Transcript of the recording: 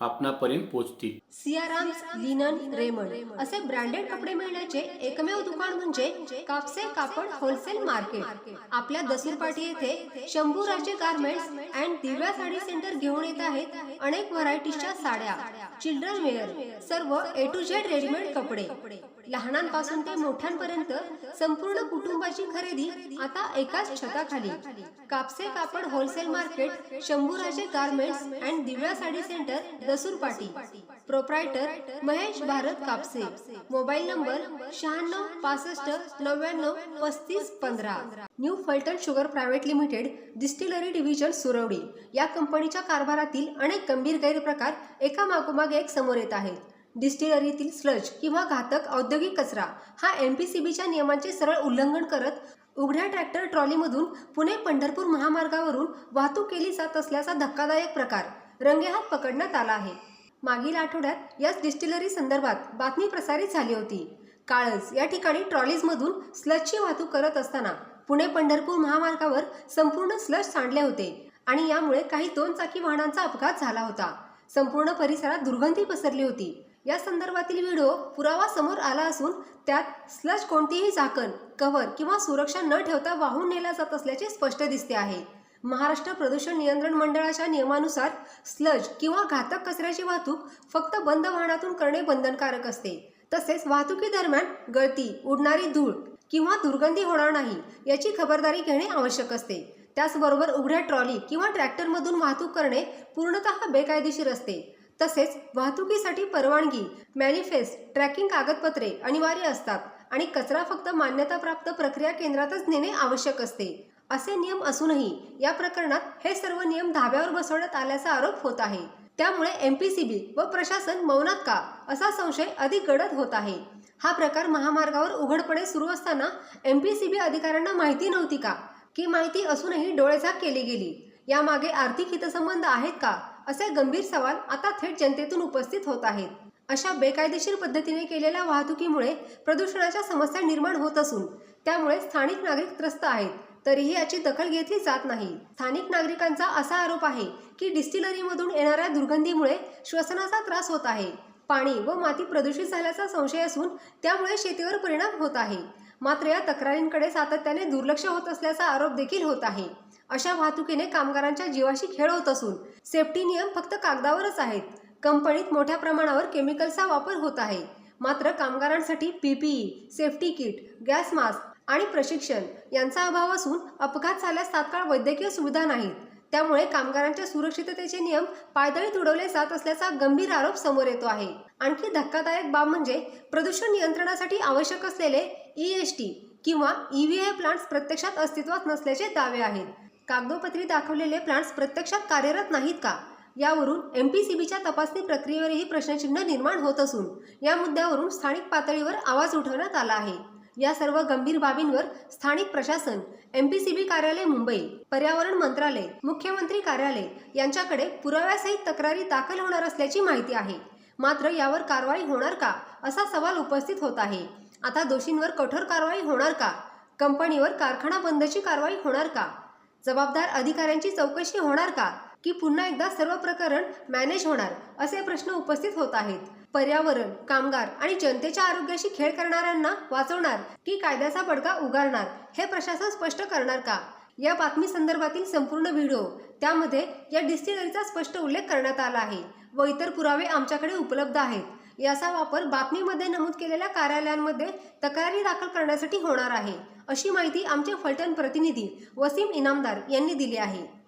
आपणापर्यंत पोहोचतील Siyarams linen Raymond असे branded कपडे मिळण्याचे एकमेव दुकान म्हणजे कापसे कापड होलसेल मार्केट. आपल्या दसूरपाटी येथे Shambhuraje garments and Divya sari centre घेऊन येत आहेत अनेक व्हरायटीच्या साड्या. चिल्ड्रन वेअर सर्व ए टू झेड रेडीमेड कपडे. लहानांपासून ते मोठ्यांपर्यंत संपूर्ण कुटुंबाची खरेदी आता एकाच छताखाली. कापसे कापड wholesale market Shambhuraje garments and Divya sari centre Dasur Patil proprietor Mahesh Bharat Kapse. Mobile number शहाण्णव पासष्ट नव्याण्णव पस्तीस पंधरा. New Phaltan sugar private limited distillery division Survadi. या कंपनीच्या कारभारातील अनेक गंभीर गैरप्रकार एका मागोमाग एक समोर येत आहेत. डिस्टिलरीतील स्लज किंवा घातक औद्योगिक कचरा हा एम पी सी बीच्या नियमांचे सरळ उल्लंघन करत उघड्या ट्रॅक्टर ट्रॉलीमधून पुणे पंढरपूर महामार्गावरून वाहतूक केली जात असल्याचा धक्कादायक प्रकार. रंगेहात पकडण्यात आला आहे. मागील आठवड्यात याच डिस्टिलरी संदर्भात बातमी प्रसारित झाली होती. काळज या ठिकाणी ट्रॉलीजमधून स्लजची वाहतूक करत असताना पुणे पंढरपूर महामार्गावर संपूर्ण स्लज सांडले होते आणि यामुळे काही दोन चाकी वाहनांचा अपघात झाला होता. संपूर्ण परिसरात दुर्गंधी पसरली होती. या संदर्भातील व्हिडिओ पुरावा समोर आला असून त्यात स्लज कोणतीही झाकण कव्हर किंवा सुरक्षा न ठेवता वाहून नेला जात असल्याचे स्पष्ट दिसते आहे. महाराष्ट्र प्रदूषण नियंत्रण मंडळाच्या नियमानुसार स्लज किंवा घातक कचऱ्याची वाहतूक फक्त बंद वाहनातून करणे बंधनकारक असते. तसेच वाहतुकीदरम्यान गळती उडणारी धूळ किंवा दुर्गंधी होणार नाही याची खबरदारी घेणे आवश्यक असते. त्याचबरोबर उघड्या ट्रॉली किंवा ट्रॅक्टरमधून वाहतूक करणे पूर्णतः बेकायदेशीर असते. तसेच वाहतुकीसाठी परवानगी मॅनिफेस्ट ट्रॅकिंग कागदपत्रे अनिवार्य असतात आणि कचरा फक्त मान्यताप्राप्त प्रक्रिया केंद्रातच नेणे आवश्यक असते. असे नियम असूनही या प्रकरणात हे सर्व नियम धाब्यावर बसवण्यात आल्याचा आरोप होत आहे. त्यामुळे एमपीसीबी व प्रशासन मौनात का असा संशय अधिक गडद होत आहे. हा प्रकार महामार्गावर उघडपणे सुरू असताना एमपीसीबी अधिकाऱ्यांना माहिती नव्हती का? की माहिती असूनही डोळेझाक केली गेली. यामागे आर्थिक हितसंबंध आहेत का? असे गंभीर सवाल आता थेट जनतेतून उपस्थित होत आहेत. अशा बेकायदेशीर पद्धतीने केलेल्या वाहतुकीमुळे प्रदूषणाच्या समस्या निर्माण होत असून त्यामुळे स्थानिक नागरिक त्रस्त आहेत. तरीही याची दखल घेतली जात नाही. स्थानिक नागरिकांचा असा आरोप आहे की डिस्टिलरीमधून येणाऱ्या दुर्गंधीमुळे श्वसनाचा त्रास होत आहे. पाणी व माती प्रदूषित झाल्याचा संशय असून त्यामुळे शेतीवर परिणाम होत आहे. मात्र या तक्रारींकडे सातत्याने दुर्लक्ष होत असल्याचा आरोप देखील होत आहे. अशा वाहतुकीने कामगारांच्या जीवाशी खेळ होत असून सेफ्टी नियम फक्त कागदावरच आहेत. कंपनीत मोठ्या प्रमाणावर केमिकलचा वापर होत आहे. मात्र कामगारांसाठी PPE safety kit gas mask आणि प्रशिक्षण यांचा अभाव असून अपघात झाल्यास तात्काळ वैद्यकीय सुविधा नाहीत. त्यामुळे कामगारांच्या सुरक्षिततेचे नियम पायदळी उडवले जात असल्याचा गंभीर आरोप समोर येतो आहे. आणखी धक्कादायक बाब म्हणजे प्रदूषण नियंत्रणासाठी आवश्यक असलेले ई एस टी किंवा ई व्ही आय प्लांट्स प्रत्यक्षात अस्तित्वात नसल्याचे दावे आहेत. कागदोपत्री दाखवलेले प्लांट्स प्रत्यक्षात कार्यरत नाहीत का? यावरून एम पी सी बीच्या तपासणी प्रक्रियेवरही प्रश्नचिन्ह निर्माण होत असून या मुद्द्यावरून स्थानिक पातळीवर आवाज उठवण्यात आला आहे. या सर्व गंभीर बाबींवर स्थानिक प्रशासन एमपीसीबी कार्यालय मुंबई पर्यावरण मंत्रालय मुख्यमंत्री कार्यालय यांच्याकडे पुराव्यासहित तक्रारी दाखल होणार असल्याची माहिती आहे. मात्र यावर कारवाई होणार का असा सवाल उपस्थित होत आहे. आता दोषींवर कठोर कारवाई होणार का? कंपनीवर कारखाना बंदची कारवाई होणार का? जबाबदार अधिकाऱ्यांची चौकशी होणार का? की पुन्हा एकदा सर्व प्रकरण मॅनेज होणार असे प्रश्न उपस्थित होत आहेत. पर्यावरण कामगार आणि जनतेच्या आरोग्याशी खेळ करणाऱ्यांना वाचवणार की कायद्याचा बडगा उगारणार हे प्रशासन स्पष्ट करणार का? या बातमी संदर्भातील संपूर्ण व्हिडिओ त्यामध्ये या डिस्टिलरीचा स्पष्ट उल्लेख करण्यात आला आहे व इतर पुरावे आमच्याकडे उपलब्ध आहेत. याचा वापर बातमीमध्ये नमूद केलेल्या कार्यालयांमध्ये तक्रारी दाखल करण्यासाठी होणार आहे अशी माहिती आमचे फलटण प्रतिनिधी वसीम इनामदार यांनी दिली आहे.